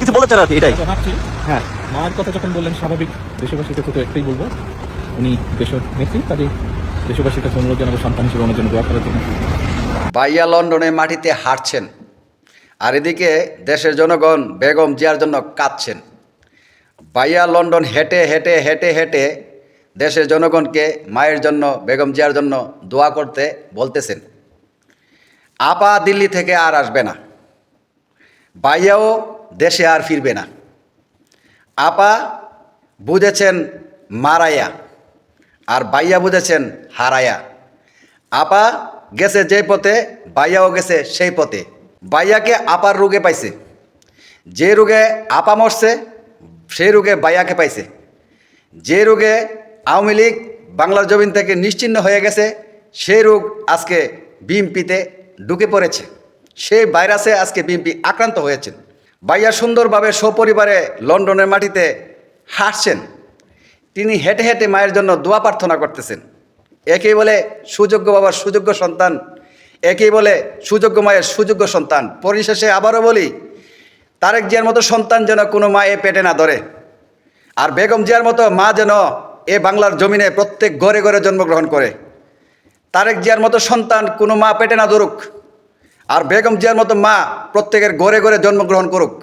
কিছু বলতে চান এটাই। হ্যাঁ। মার কথা যখন বললেন স্বাভাবিক দেশবাসীর কাছে তো একটাই বলব উনি দেশের নেত্রী কাজে দেশবাসীর কাছে অনুরোধ জানাব সন্তান হিসেবে ওনার জন্য দোয়া করার জন্য। বাইয়া লন্ডনে মাটিতে হাঁটছেন আর এদিকে দেশের জনগণ বেগম জিয়ার জন্য কাঁদছেন। বাইয়া লন্ডন হেঁটে হেঁটে হেঁটে হেঁটে দেশের জনগণকে মায়ের জন্য বেগম জিয়ার জন্য দোয়া করতে বলতেছেন। আপা দিল্লি থেকে আর আসবে না। বাইয়াও দেশে আর ফিরবে না। আপা বুঝেছেন মারায়া আর বাইয়া বুঝেছেন হারায়া। আপা গেছে যে পথে বাইয়াও গেছে সেই পথে। বাইয়াকে আপার রোগে পাইছে। যে রোগে আপা মরছে, সেই রোগে বাইয়াকে পাইছে। যে রোগে আওয়ামী লীগ বাংলার জমিন থেকে নিশ্চিহ্ন হয়ে গেছে, সেই রোগ আজকে বিএমপিতে ঢুকে পড়েছে। সেই ভাইরাসে আজকে বিএমপি আক্রান্ত হয়েছেন বাইয়া সুন্দরভাবে সপরিবারে লন্ডনের মাটিতে হাঁটছেন। তিনি হেঁটে হেঁটে মায়ের জন্য দোয়া প্রার্থনা করতেছেন। একেই বলে সুযোগ্য বাবার সুযোগ্য সন্তান, একেই বলে সুযোগ্য মায়ের সুযোগ্য সন্তান। পরিশেষে আবারও বলি, তারেক জিয়ার মতো সন্তান যেন কোনো মা এ পেটে না ধরে, আর বেগম জিয়ার মতো মা যেন এ বাংলার জমিনে প্রত্যেক ঘরে ঘরে জন্মগ্রহণ করে। তারেক জিয়ার মতো সন্তান কোনো মা পেটে না ধরুক আর বেগম জিয়ার মতো মা প্রত্যেকের ঘরে ঘরে জন্মগ্রহণ করুক।